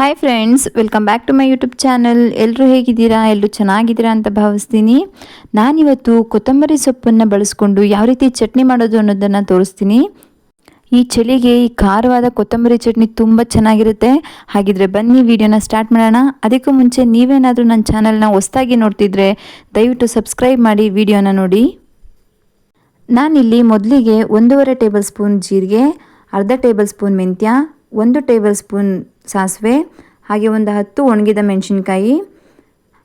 Hi friends welcome back to my YouTube channel ಎಲ್ಲರೂ ಹೇಗಿದ್ದೀರಾ? ಎಲ್ಲರೂ ಚೆನ್ನಾಗಿದ್ದೀರಾ ಅಂತ ಭಾವಿಸ್ತೀನಿ. ನಾನಿವತ್ತು ಕೊತ್ತಂಬರಿ ಸೊಪ್ಪನ್ನು ಬಳಸ್ಕೊಂಡು ಯಾವ ರೀತಿ ಚಟ್ನಿ ಮಾಡೋದು ಅನ್ನೋದನ್ನು ತೋರಿಸ್ತೀನಿ. ಈ ಚಳಿಗೆ ಈ ಖಾರವಾದ ಕೊತ್ತಂಬರಿ ಚಟ್ನಿ ತುಂಬ ಚೆನ್ನಾಗಿರುತ್ತೆ. ಹಾಗಿದ್ರೆ ಬನ್ನಿ ವಿಡಿಯೋನ ಸ್ಟಾರ್ಟ್ ಮಾಡೋಣ. ಅದಕ್ಕೂ ಮುಂಚೆ ನೀವೇನಾದರೂ ನನ್ನ ಚಾನಲ್ನ ಹೊಸ್ದಾಗಿ ನೋಡ್ತಿದ್ರೆ ದಯವಿಟ್ಟು ಸಬ್ಸ್ಕ್ರೈಬ್ ಮಾಡಿ ವಿಡಿಯೋನ ನೋಡಿ. ನಾನಿಲ್ಲಿ ಮೊದಲಿಗೆ ಒಂದೂವರೆ ಟೇಬಲ್ ಸ್ಪೂನ್ ಜೀರಿಗೆ, ಅರ್ಧ ಟೇಬಲ್ ಸ್ಪೂನ್ ಮೆಂತ್ಯ, ಒಂದು ಟೇಬಲ್ ಸ್ಪೂನ್ ಸಾಸಿವೆ, ಹಾಗೆ ಒಂದು ಹತ್ತು ಒಣಗಿದ ಮೆಣಸಿನ್ಕಾಯಿ,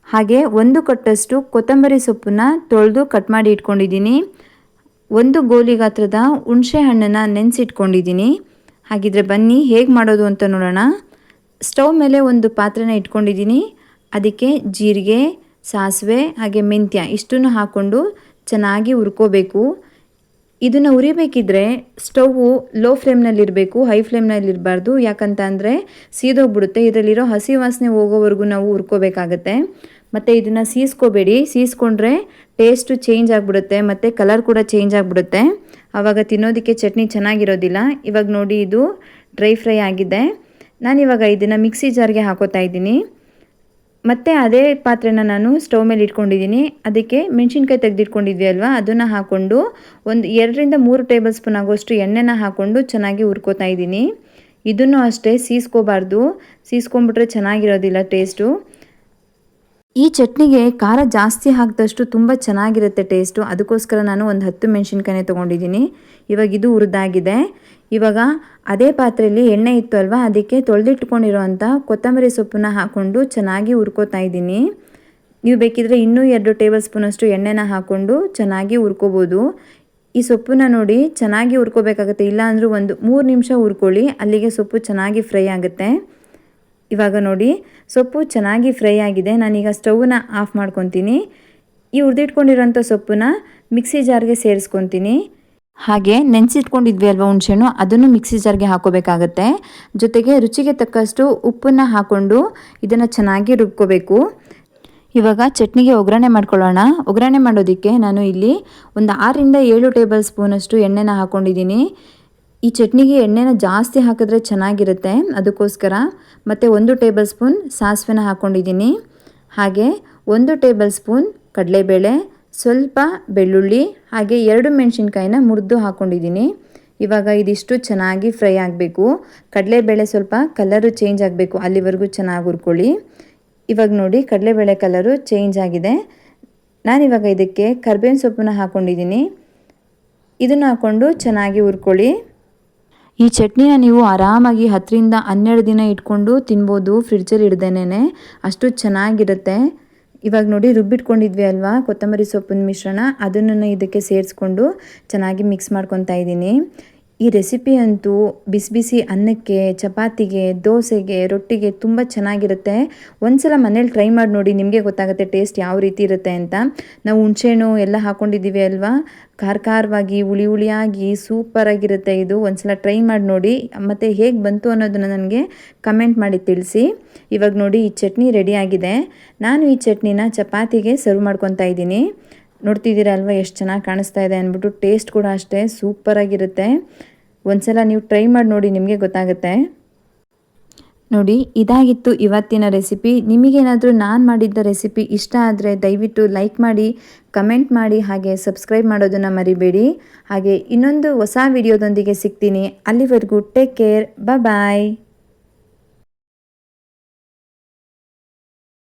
ಹಾಗೆ ಒಂದು ಕಟ್ಟಷ್ಟು ಕೊತ್ತಂಬರಿ ಸೊಪ್ಪನ್ನ ತೊಳೆದು ಕಟ್ ಮಾಡಿ ಇಟ್ಕೊಂಡಿದ್ದೀನಿ. ಒಂದು ಗೋಲಿ ಗಾತ್ರದ ಹುಣಸೆ ಹಣ್ಣನ್ನು ನೆನೆಸಿಟ್ಕೊಂಡಿದ್ದೀನಿ. ಹಾಗಿದ್ರೆ ಬನ್ನಿ, ಹೇಗೆ ಮಾಡೋದು ಅಂತ ನೋಡೋಣ. ಸ್ಟವ್ ಮೇಲೆ ಒಂದು ಪಾತ್ರೆನ ಇಟ್ಕೊಂಡಿದ್ದೀನಿ. ಅದಕ್ಕೆ ಜೀರಿಗೆ, ಸಾಸಿವೆ, ಹಾಗೆ ಮೆಂತ್ಯ ಇಷ್ಟನ್ನು ಹಾಕ್ಕೊಂಡು ಚೆನ್ನಾಗಿ ಹುರ್ಕೋಬೇಕು. ಇದನ್ನು ಉರಿಬೇಕಿದ್ರೆ ಸ್ಟೌವು ಲೋ ಫ್ಲೇಮ್ನಲ್ಲಿರಬೇಕು, ಹೈ ಫ್ಲೇಮ್ನಲ್ಲಿರಬಾರ್ದು. ಯಾಕಂತ ಅಂದರೆ ಸೀದೋಗ್ಬಿಡುತ್ತೆ. ಇದರಲ್ಲಿರೋ ಹಸಿ ವಾಸನೆ ಹೋಗೋವರೆಗೂ ನಾವು ಹುರ್ಕೋಬೇಕಾಗತ್ತೆ. ಮತ್ತು ಇದನ್ನು ಸೀಸ್ಕೋಬೇಡಿ. ಸೀಸ್ಕೊಂಡ್ರೆ ಟೇಸ್ಟು ಚೇಂಜ್ ಆಗಿಬಿಡುತ್ತೆ. ಮತ್ತು ಕಲರ್ ಕೂಡ ಚೇಂಜ್ ಆಗಿಬಿಡುತ್ತೆ. ಆವಾಗ ತಿನ್ನೋದಕ್ಕೆ ಚಟ್ನಿ ಚೆನ್ನಾಗಿರೋದಿಲ್ಲ. ಇವಾಗ ನೋಡಿ ಇದು ಡ್ರೈ ಫ್ರೈ ಆಗಿದೆ. ನಾನಿವಾಗ ಇದನ್ನು ಮಿಕ್ಸಿ ಜಾರ್ಗೆ ಹಾಕೋತಾ ಇದ್ದೀನಿ. ಮತ್ತು ಅದೇ ಪಾತ್ರೆನ ನಾನು ಸ್ಟವ್ ಮೇಲೆ ಇಟ್ಕೊಂಡಿದ್ದೀನಿ. ಅದಕ್ಕೆ ಮೆಣಸಿನ್ಕಾಯಿ ತೆಗೆದಿಟ್ಕೊಂಡಿದ್ವಿ ಅಲ್ವಾ? ಅದನ್ನು ಹಾಕ್ಕೊಂಡು ಒಂದು ಎರಡರಿಂದ ಮೂರು ಟೇಬಲ್ ಸ್ಪೂನ್ ಆಗೋಷ್ಟು ಎಣ್ಣೆನ ಹಾಕ್ಕೊಂಡು ಚೆನ್ನಾಗಿ ಹುರ್ಕೋತಾ ಇದ್ದೀನಿ. ಇದನ್ನು ಅಷ್ಟೇ ಸೀಸ್ಕೋಬಾರ್ದು. ಸೀಸ್ಕೊಂಡ್ಬಿಟ್ರೆ ಚೆನ್ನಾಗಿರೋದಿಲ್ಲ ಟೇಸ್ಟು ಈ ಚಟ್ನಿಗೆ ಖಾರ ಜಾಸ್ತಿ ಹಾಕಿದಷ್ಟು ತುಂಬ ಚೆನ್ನಾಗಿರುತ್ತೆ ಟೇಸ್ಟು ಅದಕ್ಕೋಸ್ಕರ ನಾನು ಒಂದು ಹತ್ತು ಮೆಣಸಿನ್ಕಾಯಿ ತೊಗೊಂಡಿದ್ದೀನಿ. ಇವಾಗ ಇದು ಹುರಿದಾಗಿದೆ. ಇವಾಗ ಅದೇ ಪಾತ್ರೆಯಲ್ಲಿ ಎಣ್ಣೆ ಇತ್ತು ಅಲ್ವಾ ಅದಕ್ಕೆ ತೊಳೆದಿಟ್ಕೊಂಡಿರುವಂಥ ಕೊತ್ತಂಬರಿ ಸೊಪ್ಪನ್ನ ಹಾಕ್ಕೊಂಡು ಚೆನ್ನಾಗಿ ಹುರ್ಕೋತಾ ಇದ್ದೀನಿ. ನೀವು ಬೇಕಿದ್ರೆ ಇನ್ನೂ ಎರಡು ಟೇಬಲ್ ಸ್ಪೂನಷ್ಟು ಎಣ್ಣೆನ ಹಾಕ್ಕೊಂಡು ಚೆನ್ನಾಗಿ ಹುರ್ಕೋಬೋದು. ಈ ಸೊಪ್ಪನ್ನ ನೋಡಿ ಚೆನ್ನಾಗಿ ಹುರ್ಕೋಬೇಕಾಗುತ್ತೆ. ಇಲ್ಲಾಂದರೂ ಒಂದು ಮೂರು ನಿಮಿಷ ಹುರ್ಕೊಳ್ಳಿ, ಅಲ್ಲಿಗೆ ಸೊಪ್ಪು ಚೆನ್ನಾಗಿ ಫ್ರೈ ಆಗುತ್ತೆ. ಇವಾಗ ನೋಡಿ, ಸೊಪ್ಪು ಚೆನ್ನಾಗಿ ಫ್ರೈ ಆಗಿದೆ. ನಾನೀಗ ಸ್ಟವ್ನ ಆಫ್ ಮಾಡ್ಕೊತೀನಿ. ಈ ಹುರಿದಿಟ್ಕೊಂಡಿರೋಂಥ ಸೊಪ್ಪನ್ನ ಮಿಕ್ಸಿ ಜಾರ್ಗೆ ಸೇರಿಸ್ಕೊತೀನಿ. ಹಾಗೆ ನೆನೆಸಿಟ್ಕೊಂಡಿದ್ವಿ ಅಲ್ವಾ ಹುಣಸೆಹಣ್ಣು? ಅದನ್ನು ಮಿಕ್ಸಿ ಜಾರ್ಗೆ ಹಾಕೋಬೇಕಾಗತ್ತೆ. ಜೊತೆಗೆ ರುಚಿಗೆ ತಕ್ಕಷ್ಟು ಉಪ್ಪನ್ನು ಹಾಕ್ಕೊಂಡು ಇದನ್ನು ಚೆನ್ನಾಗಿ ರುಬ್ಕೋಬೇಕು. ಇವಾಗ ಚಟ್ನಿಗೆ ಒಗ್ಗರಣೆ ಮಾಡ್ಕೊಳ್ಳೋಣ. ಒಗ್ಗರಣೆ ಮಾಡೋದಕ್ಕೆ ನಾನು ಇಲ್ಲಿ ಒಂದು ಆರರಿಂದ ಏಳು ಟೇಬಲ್ ಸ್ಪೂನಷ್ಟು ಎಣ್ಣೆನ ಹಾಕ್ಕೊಂಡಿದ್ದೀನಿ ಈ ಚಟ್ನಿಗೆ ಎಣ್ಣೆನ ಜಾಸ್ತಿ ಹಾಕಿದ್ರೆ ಚೆನ್ನಾಗಿರುತ್ತೆ. ಅದಕ್ಕೋಸ್ಕರ ಮತ್ತು ಒಂದು ಟೇಬಲ್ ಸ್ಪೂನ್ ಸಾಸಿವೆನ ಹಾಕ್ಕೊಂಡಿದ್ದೀನಿ ಹಾಗೆ ಒಂದು ಟೇಬಲ್ ಸ್ಪೂನ್ ಕಡಲೆಬೇಳೆ ಸ್ವಲ್ಪ ಬೆಳ್ಳುಳ್ಳಿ, ಹಾಗೆ ಎರಡು ಮೆಣಸಿನ್ಕಾಯಿನ ಮುರಿದು ಹಾಕ್ಕೊಂಡಿದ್ದೀನಿ ಇವಾಗ ಇದಿಷ್ಟು ಚೆನ್ನಾಗಿ ಫ್ರೈ ಆಗಬೇಕು. ಕಡಲೆಬೇಳೆ ಸ್ವಲ್ಪ ಕಲರು ಚೇಂಜ್ ಆಗಬೇಕು, ಅಲ್ಲಿವರೆಗೂ ಚೆನ್ನಾಗಿ ಹುರ್ಕೊಳ್ಳಿ. ಇವಾಗ ನೋಡಿ, ಕಡಲೆಬೇಳೆ ಕಲರು ಚೇಂಜ್ ಆಗಿದೆ. ನಾನಿವಾಗ ಇದಕ್ಕೆ ಕರ್ಬೇವಿನ ಸೊಪ್ಪನ್ನ ಹಾಕ್ಕೊಂಡಿದ್ದೀನಿ ಇದನ್ನು ಹಾಕ್ಕೊಂಡು ಚೆನ್ನಾಗಿ ಹುರ್ಕೊಳ್ಳಿ. ಈ ಚಟ್ನಿನ ನೀವು ಆರಾಮಾಗಿ ಹತ್ತರಿಂದ ಹನ್ನೆರಡು ದಿನ ಇಟ್ಕೊಂಡು ತಿನ್ಬೋದು, ಫ್ರಿಡ್ಜಲ್ಲಿ ಇಡ್ದೇನೆ ಅಷ್ಟು ಚೆನ್ನಾಗಿರುತ್ತೆ. ಇವಾಗ ನೋಡಿ ರುಬ್ಬಿಟ್ಕೊಂಡಿದ್ವಿ ಅಲ್ವಾ? ಕೊತ್ತಂಬರಿ ಸೊಪ್ಪಿನ ಮಿಶ್ರಣ. ಅದನ್ನು ಇದಕ್ಕೆ ಸೇರಿಸ್ಕೊಂಡು ಚೆನ್ನಾಗಿ ಮಿಕ್ಸ್ ಮಾಡ್ಕೊತಾ ಇದ್ದೀನಿ. ಈ ರೆಸಿಪಿ ಅಂತೂ ಬಿಸಿ ಬಿಸಿ ಅನ್ನಕ್ಕೆ, ಚಪಾತಿಗೆ, ದೋಸೆಗೆ, ರೊಟ್ಟಿಗೆ ತುಂಬ ಚೆನ್ನಾಗಿರುತ್ತೆ. ಒಂದ್ಸಲ ಮನೇಲಿ ಟ್ರೈ ಮಾಡಿ ನೋಡಿ ನಿಮಗೆ ಗೊತ್ತಾಗುತ್ತೆ ಟೇಸ್ಟ್ ಯಾವ ರೀತಿ ಇರುತ್ತೆ ಅಂತ. ನಾವು ಹುಣಸೆಹಣ್ಣು ಎಲ್ಲ ಹಾಕ್ಕೊಂಡಿದ್ದೀವಿ ಅಲ್ವಾ? ಖಾರ ಖಾರವಾಗಿ ಹುಳಿ ಹುಳಿಯಾಗಿ ಸೂಪರಾಗಿರುತ್ತೆ ಇದು. ಒಂದ್ಸಲ ಟ್ರೈ ಮಾಡಿ ನೋಡಿ. ಮತ್ತು ಹೇಗೆ ಬಂತು ಅನ್ನೋದನ್ನು ನನಗೆ ಕಮೆಂಟ್ ಮಾಡಿ ತಿಳಿಸಿ. ಇವಾಗ ನೋಡಿ ಈ ಚಟ್ನಿ ರೆಡಿ ಆಗಿದೆ. ನಾನು ಈ ಚಟ್ನಿನ ಚಪಾತಿಗೆ ಸರ್ವ್ ಮಾಡ್ಕೊತಾ ಇದ್ದೀನಿ. ನೋಡ್ತಿದ್ದೀರ ಅಲ್ವಾ ಎಷ್ಟು ಚೆನ್ನಾಗಿ ಕಾಣಿಸ್ತಾ ಇದೆ ಅಂದ್ಬಿಟ್ಟು ಟೇಸ್ಟ್ ಕೂಡ ಅಷ್ಟೇ ಸೂಪರಾಗಿರುತ್ತೆ ಒಂದ್ಸಲ ನೀವು ಟ್ರೈ ಮಾಡಿ ನೋಡಿ, ನಿಮಗೆ ಗೊತ್ತಾಗುತ್ತೆ. ನೋಡಿ, ಇದಾಗಿತ್ತು ಇವತ್ತಿನ ರೆಸಿಪಿ ನಿಮಗೇನಾದರೂ ನಾನು ಮಾಡಿದ್ದ ರೆಸಿಪಿ ಇಷ್ಟ ಆದರೆ ದಯವಿಟ್ಟು ಲೈಕ್ ಮಾಡಿ ಕಮೆಂಟ್ ಮಾಡಿ, ಹಾಗೆ ಸಬ್ಸ್ಕ್ರೈಬ್ ಮಾಡೋದನ್ನು ಮರಿಬೇಡಿ. ಹಾಗೆ ಇನ್ನೊಂದು ಹೊಸ ವಿಡಿಯೋದೊಂದಿಗೆ ಸಿಗ್ತೀನಿ. ಅಲ್ಲಿವರೆಗೂ ಟೇಕ್ ಕೇರ್ ಬಾಯ್